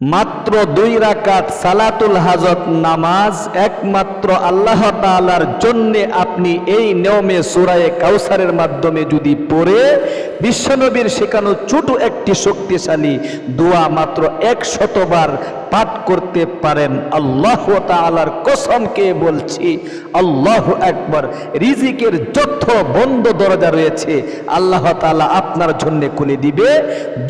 মাত্র দুই রাকাত সালাতুল হাজত নামাজ একমাত্র আল্লাহ তালার জন্যে আপনি এই নিয়মে সুরায়ে কাউসারের মাধ্যমে যদি পড়ে, বিশ্বনবীর শেখানো ছোট একটি শক্তিশালী দোয়া মাত্র এক শতবার পাঠ করতে পারেন। আল্লাহ তাআলার কসমকে বলছি, আল্লাহ একবার রিজিকের যত বন্ধ দরজা রয়েছে, আল্লাহ তাআলা আপনার জন্য খুলে দিবে।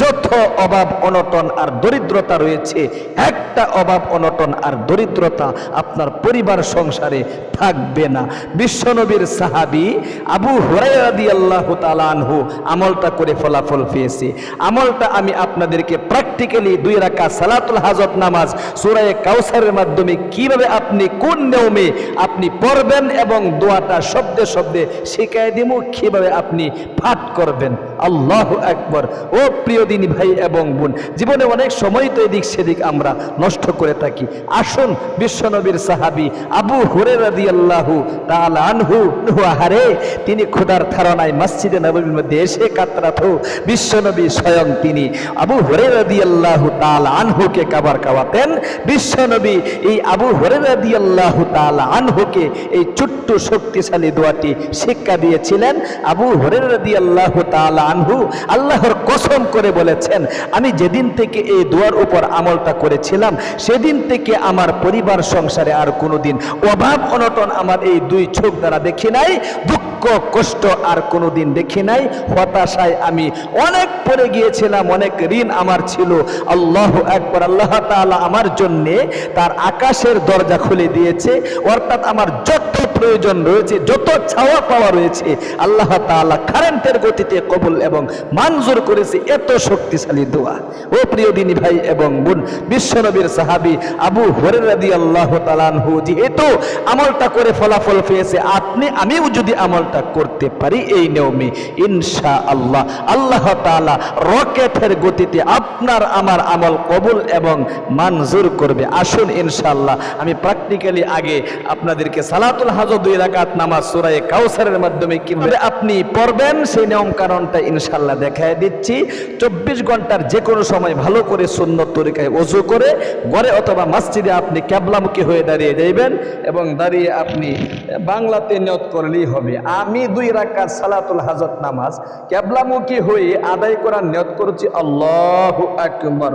যত অভাব, অনটন আর দরিদ্রতা রয়েছে, একটা অভাব, অনটন আর দরিদ্রতা আপনার পরিবার, সংসারে থাকবে না। বিশ্বনবীর সাহাবি আবু হুরাইরাদি আল্লাহ আনহু আমলটা করে ফলাফল পেয়েছে। আমলটা আমি আপনাদেরকে প্র্যাকটিক্যালি দুই রাখা সালাতুল হাজত নামাজ সুরায়ে কাউসারের মাধ্যমে কীভাবে আপনি কোন নিয়মে আপনি পড়বেন এবং দোয়াটা শব্দে শব্দে শিখাই দিব, কীভাবে আপনি পাঠ করবেন। আল্লাহ একবার ও প্রিয় দিনী ভাই এবং বোন, জীবনে অনেক সময় তো এদিক সেদিক আমরা নষ্ট করে থাকি। আসুন বিশ্বনবীর সাহাবি আবু হুরে রাদি আল্লাহু আনহু হারে তিনি খোদার ধারণায় মসজিদে নবীর মধ্যে এসে কাতরাত। বিশ্বনবী স্বয়ং তিনি আবু হুরে রাদি আল্লাহু আনহুকে কাবার কাবার কাওয়াতেন বিশ্বনবী এই আবু হুরে রাদি আল্লাহু আনহুকে এই ছোট্ট শক্তিশালী দোয়াটি শিক্ষা দিয়েছিলেন। আবু হুরে রাদি আল্লাহু আনহু আল্লাহর কসম করে বলেছেন, আমি যেদিন থেকে এই দোয়ার উপর আমলটা করেছিলাম, সেদিন থেকে আমার পরিবার সংসারে আর কোনোদিন অভাব অনটন আমার এই দুই চোখ দ্বারা দেখি নাই, দুঃখ, কষ্ট আর কোনোদিন দেখি নাই। হতাশায় আমি অনেক পড়ে গিয়েছিলাম, অনেক ঋণ আমার ছিল। আল্লাহ একবার আল্লাহ তাআলা আমার জন্যে, তার আকাশের দরজা খুলে দিয়েছে, অর্থাৎ আমার যত প্রয়োজন রয়েছে, যত ছাওয়া পাওয়া রয়েছে, আল্লাহ তাআলা কারেন্টের গতিতে কবুল এবং মঞ্জুর করেছে এত শক্তিশালী দোয়া। ও প্রিয় দিনী ভাই এবং বোন বিশ্বনবীর সাহাবি আবু হরেরাদি আল্লাহ তালানহু যেহেতু আমলটা করে ফলাফল পেয়েছে, আপনি, আমিও যদি আমলটা করতে পারি এই নিয়মে ইনশা আল্লাহ আল্লাহ তাআলা রকেটের গতিতে আপনার, আমার আমল কবুল এবং মঞ্জুর করবে। আসুন ইনশাল্লাহ আমি প্র্যাকটিক্যালি আগে আপনাদেরকে সালাতুল হাজর দুই রাকাত নামাজ সুরায়ে কাউসারের মাধ্যমে কীভাবে আপনি পড়বেন, সেই নিয়ম কারণটা ইনশাআল্লাহ দেখায় দিচ্ছি। চব্বিশ ঘণ্টার যে কোনো সময় ভালো করে সুন্দর তরিকায় অজু করে ঘরে অথবা মসজিদে আপনি ক্যাবলামুখী হয়ে দাঁড়িয়ে যাইবেন এবং দাঁড়িয়ে আপনি বাংলাতে নিয়ত করলেই হবে। আমি দুই রাকাত সালাতুল হাজত নামাজ ক্যাবলামুখী হয়ে আদায় করার নিয়ত করছি, আল্লাহু আকবার।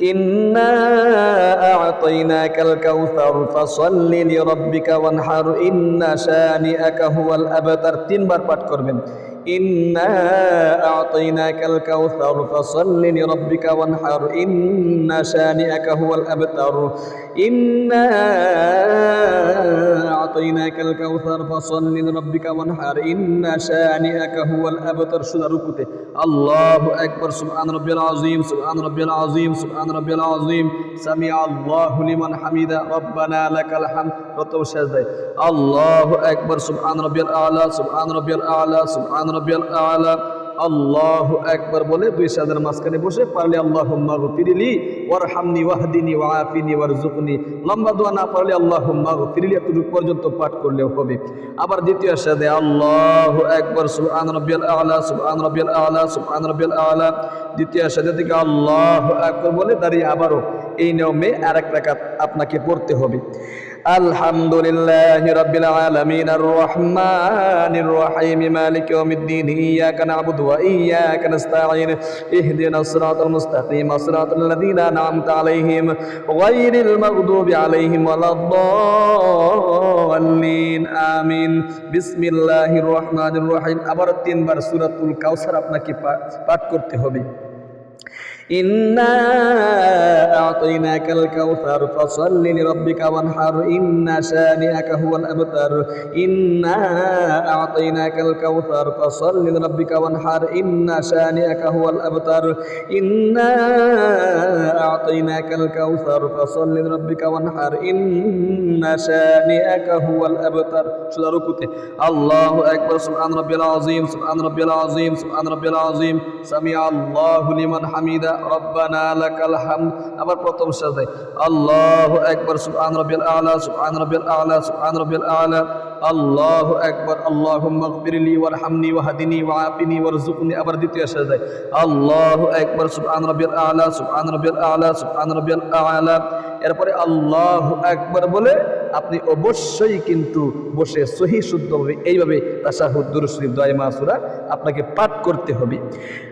إنا أعطيناك الكوثر فصل لربك وانحر إن شانئك هو الأبتر তিনবার পাঠ করবেন إنا أعطيناك الكوثر فصل لربك وانحر إن شانئك هو الأبتر إنا أعطيناك الكوثر فصل لربك وانحر إن شانئك هو الأبتر شنو ركوته الله أكبر سبحان ربي العظيم سبحان ربي العظيم سبحان ربي العظيم سمع الله لمن حمد ربنا لك الحمد প্রথম সাজদায় আল্লাহু আকবার সুবহান রাব্বিয়াল আলা সুবহান রাব্বিয়াল আলা সুবহান আল্লাহু আকবার বলে দুই মাঝখানে বসে পারলে ওয়ারজুকনি লম্বা দোয়া না পারলে আল্লাহুম্মা গফিরলি এতটুকু পর্যন্ত পাঠ করলেও হবে। আবার দ্বিতীয় সাজে আল্লাহু আকবার সুবহান রাব্বিয়াল আলা সুবহান রাব্বিয়াল আলা দ্বিতীয় সাজে থেকে আল্লাহু আকবার বলে দাঁড়িয়ে আবারও এই নিয়মে আরেক রাকাত আপনাকে পড়তে হবে। الحمد لله رب العالمين الرحمن الرحيم مالك يوم الدين إياك نعبد وإياك نستعين اهدنا الصراط المستقيم صراط الذين أنعمت عليهم غير المغضوب عليهم ولا الضالين آمين بسم الله الرحمن الرحيم আবার তিনবার সূরাতুল কাউসার আপনাকে পা- পাঠ করতে হবে إنا أعطيناك الكوثر فصل لربك وانحر إن شانئك هو الأبتر. إنا أعطيناك الكوثر فصل لربك وانحر إن شانئك هو الأبتر. إنا أعطيناك الكوثر فصل لربك وانحر إن شانئك هو الأبتر. شو ركوته الله أكبر. سبحان ربي العظيم سبحان ربي العظيم سبحان ربي العظيم. سمع الله لمن حمده. রব্বানা লাকাল আবার প্রথম আল্লাহু আকবার, সুবহান রাব্বিল আলা, সুবহান রাব্বিল আলা, সুবহান রাব্বিল আলা। আল্লাহু আকবার, আল্লাহুম্মা ওয়ারহামনি ওয়াহদিনি ওয়াআফিনি ওয়ারযুকনি। আবার দ্বিতীয় আল্লাহু আকবার, সুবহান রাব্বিল আলা, সুবহান রাব্বিল আলা, সুবহান রাব্বিল আলা। এরপরে আল্লাহু আকবার বলে, আপনি অবশ্যই কিন্তু বসে সহি শুদ্ধভাবে এইভাবে তাশাহুদ, দুরূদ শরীফ দোয়া মাসুরা আপনাকে পাঠ করতে হবে।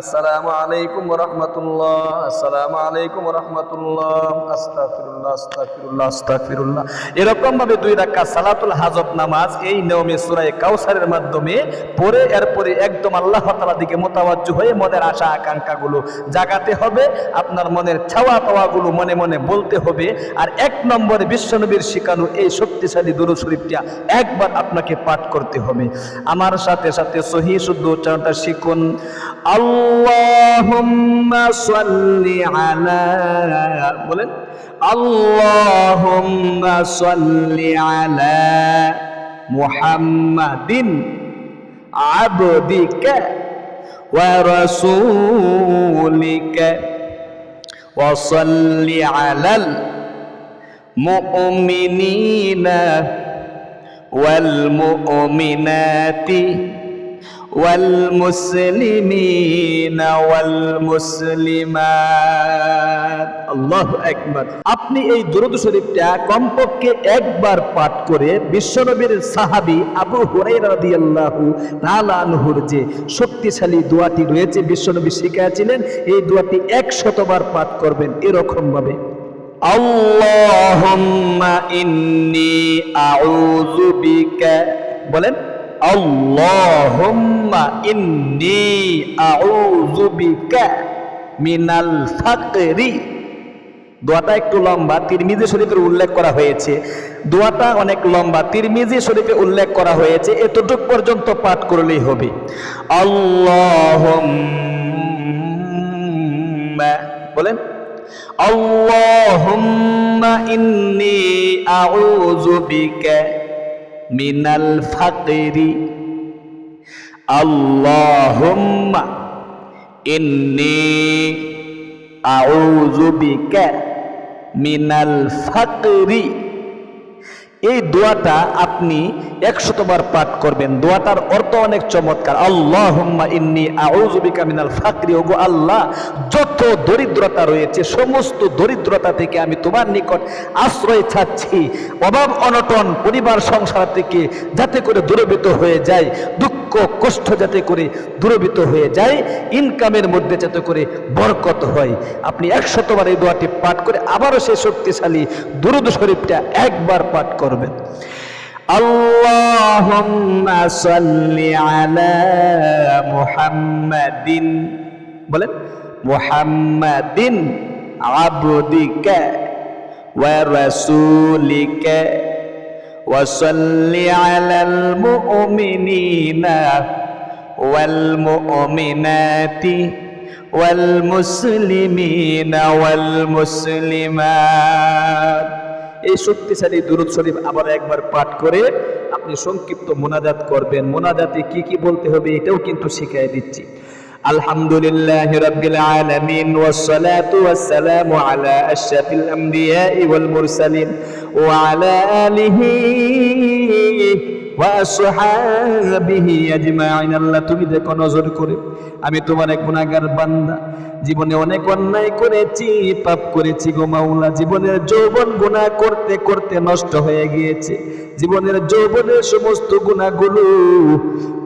আসসালামু আলাইকুম রহমতুল্লাহ আসসালামু আলাইকুম রহমতুল্লাহ আস্তাগফিরুল্লাহ আস্তাগফিরুল্লাহ আস্তাগফিরুল্লাহ। এরকম ভাবে দুই রাকাত সালাতুল হাজত নামাজ এই নিয়মে সূরা কাউসারের মাধ্যমে পরে এরপরে একদম আল্লাহ তাআলা দিকে মোতাবাজ্জ হয়ে মনের আশা, আকাঙ্ক্ষাগুলো জাগাতে হবে, আপনার মনের ছাওয়া পাওয়াগুলো মনে মনে বলতে হবে। আর এক নম্বরে বিশ্বনবীর শিখানো এই শক্তিশালী দুরু শরীফটা একবার আপনাকে পাঠ করতে হবে। আমার সাথে সাথে সহি শুদ্ধ উচ্চারণটা শিখুন। আল্লাহুম্মা সাল্লি আলা বলেন আল্লাহুম্মা সাল্লি আলা মুহাম্মাদিন আবদিকা ওয়া রাসূলিকা وصل على المؤمنين والمؤمنات والمسلمين والمسلمات আল্লাহু আকবার আপনি এই দুরূদ শরীফটা কমপক্ষে একবার পাঠ করে বিশ্বনবীর সাহাবী আবু হুরায়রা রাদিয়াল্লাহু তাআলা আনহুর যে শক্তিশালী দোয়াটি রয়েছে বিশ্বনবী শিখিয়েছিলেন এই দোয়াটি 100 বার পাঠ করবেন এরকম ভাবে আল্লাহুম্মা ইন্নী আউযু বিকা বলেন আল্লাহুম্মা ইন্নী আউযু বিকা মিনাল ফাকরি দোয়াটা একটু লম্বা, তিরমিজি শরীফের উল্লেখ করা হয়েছে। দোয়াটা অনেক লম্বা, তিরমিজি শরীফে উল্লেখ করা হয়েছে। এতটুক পর্যন্ত পাঠ করলেই হবে। আল্লাহুম্মা, বলেন, আল্লাহুম্মা ইন্নী আউযু মিনাল ফাকিরি। আল্লাহুম্মা ইন্নি আউযু বিকা মিনাল ফাকরি। এই দোয়াটা আপনি একশতবার পাঠ করবেন। দোয়াটার অর্থ অনেক চমৎকার। আল্লাহ ইন্নি আউজুবিকা মিনাল ফাকরি। ওগো আল্লাহ, যত দরিদ্রতা রয়েছে, সমস্ত দরিদ্রতা থেকে আমি তোমার নিকট আশ্রয় চাচ্ছি। অভাব অনটন, পরিবার সংসার থেকে যাতে করে দূরভূত হয়ে যায়, দুঃখ কষ্ট যাতে করে দূরভূত হয়ে যায় ইনকামের মধ্যে যাতে করে বরকত হয়। আপনি একশতবার এই দোয়াটি পাঠ করে আবারও সেই শক্তিশালী দুরুদ শরীফটা একবার পাঠ করবেন। মুহাম্মাদিন। বলেন আবদিকা ওয়া রাসূলিকা। وصل على المؤمنين والمؤمنات والمسلمين والمسلمات এই শক্তিশালী দুরুদ শরীফ আবার একবার পাঠ করে আপনি সংক্ষিপ্ত মোনাজাত করবেন মোনাজাতে কি কি বলতে হবে এটাও কিন্তু শিখিয়ে দিচ্ছি الحمد لله رب العالمين والصلاة والسلام على أشرف الأنبياء والمرسلين وعلى آله তুমি দেখো নজর করে। আমি তোমার এক গুনাহগার বান্দা। জীবনে অনেক অন্যায় করেছি, পাপ করেছি গো মাওলা। জীবনের যৌবন গুনাহ করতে করতে নষ্ট হয়ে গিয়েছে। জীবনের যৌবনের সমস্ত গুনাহগুলো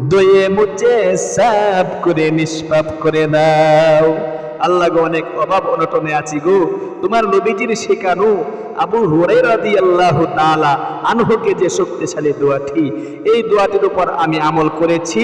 দয়ে মুছে, সাফ করে, নিষ্পাপ করে দাও। আল্লাহ গো, অনেক অভাব অনটনে আছি গো। তোমার নবীজির শেখানো আবু হুরাইরা রাদিয়াল্লাহু তাআলা আনহুকে যে শক্তিশালী দোয়াটি, এই দোয়াটির উপর আমি আমল করেছি।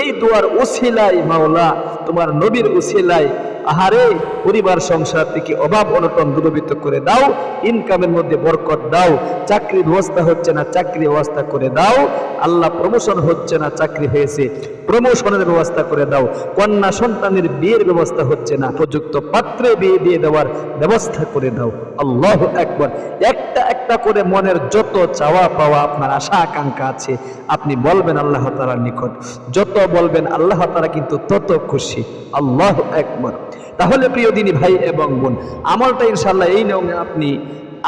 এই দোয়ার উসিলায় মাওলা, তোমার নবীর উসিলায় আহারে পরিবার, সংসার থেকে অভাব, অনটন দূরীভূত করে দাও। ইনকামের মধ্যে বরকত দাও। চাকরির ব্যবস্থা হচ্ছে না, চাকরি ব্যবস্থা করে দাও। আল্লাহ প্রমোশন হচ্ছে না, চাকরি হয়েছে প্রমোশনের ব্যবস্থা করে দাও। কন্যা সন্তানের বিয়ের ব্যবস্থা হচ্ছে না উপযুক্ত পাত্রে বিয়ে দিয়ে দেওয়ার ব্যবস্থা করে দাও। আল্লাহ একবার একটা একটা করে মনের যত চাওয়া পাওয়া আপনার আশা আকাঙ্ক্ষা আছে, আপনি বলবেন আল্লাহ তালার নিকট। যত বলবেন আল্লাহ তালা কিন্তু তত খুশি। আল্লাহ একবার তাহলে প্রিয় দিনী ভাই এবং বোন, আমলটা ইনশাল্লাহ এই নিয়মে আপনি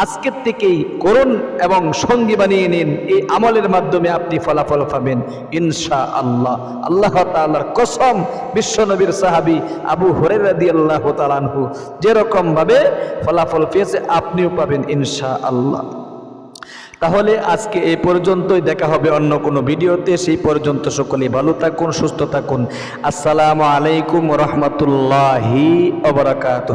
আজকের থেকেই করুন এবং সঙ্গী বানিয়ে নিন। এই আমলের মাধ্যমে আপনি ফলাফল পাবেন ইনশা আল্লাহ আল্লাহ তাআলার কসম, বিশ্বনবীর সাহাবী আবু হরেরাদি আল্লাহ তালানহু যেরকম ভাবে ফলাফল পেয়েছে, আপনিও পাবেন ইনশা আল্লাহ তাহলে আজকে এই পর্যন্তই, দেখা হবে অন্য কোনো ভিডিওতে। সেই পর্যন্ত সকলে ভালো থাকুন, সুস্থ থাকুন। আসসালামু আলাইকুম রহমতুল্লাহি অবরাকাত